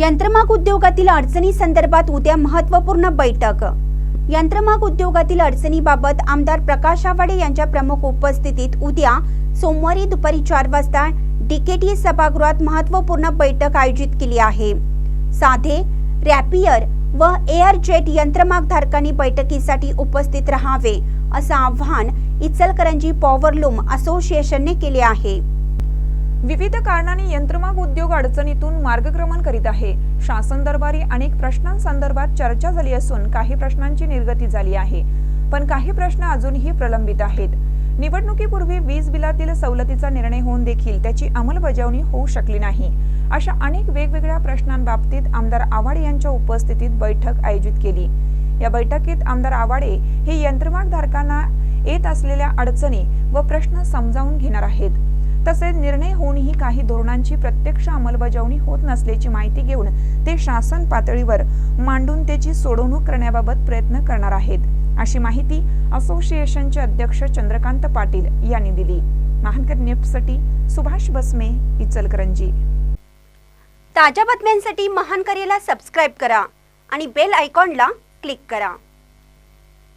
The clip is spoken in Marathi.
यंत्रमाग उद्योगातील अडचणी संदर्भात उद्या महत्त्वपूर्ण बैठक. यंत्रमाग उद्योगातील अडचणीबाबत आमदार प्रकाश आवाडे यांच्या प्रमुख उपस्थितीत उद्या सोमवारी दुपारी चार वाजता डीकेटी सभागृहात महत्त्वपूर्ण बैठक आयोजित केली आहे. साधे रॅपियर व एअर जेट यंत्रमागधारकांनी बैठकीसाठी उपस्थित राहावे असं आव्हान इचलकरंजी पॉवरलूम असोसिएशनने केले आहे. विविध कारणांनी यंत्रमाग उद्योग अडचणीतून मार्गक्रमण करीत आहे. शासन दरबारी अनेक प्रश्नांसंदर्भात चर्चा झाली असून काही प्रश्नांची निर्गती झाली आहे. पण काही प्रश्न अजूनही प्रलंबित आहेत. निवडणुकीपूर्वी वीज बिलातील सवलतीचा निर्णय होऊन देखील त्याची अंमलबजावणी होऊ शकली नाही. अशा अनेक वेगवेगळ्या प्रश्नांबाबतीत आमदार आव्हाडे यांच्या उपस्थितीत बैठक आयोजित केली. या बैठकीत आमदार आवाडे हे यंत्रमाग धारकांना येत असलेल्या अडचणी व प्रश्न समजावून घेणार आहेत. तसेच निर्णय होऊनही काही धोरणांची प्रत्यक्ष अंमलबजावणी होत नसल्याची माहिती घेऊन ते शासन पातळीवर मांडून त्याची सोडवणूक करण्याबाबत प्रयत्न करणार आहेत. अशी माहिती असोसिएशनचे अध्यक्ष चंद्रकांत पाटील यांनी दिली. महानकर न्यूजसाठी सुभाष बसमे इचलकरंजी. ताज्या बातम्यांसाठी महान करेला सबस्क्राईब करा आणि बेल आयकॉनला क्लिक करा.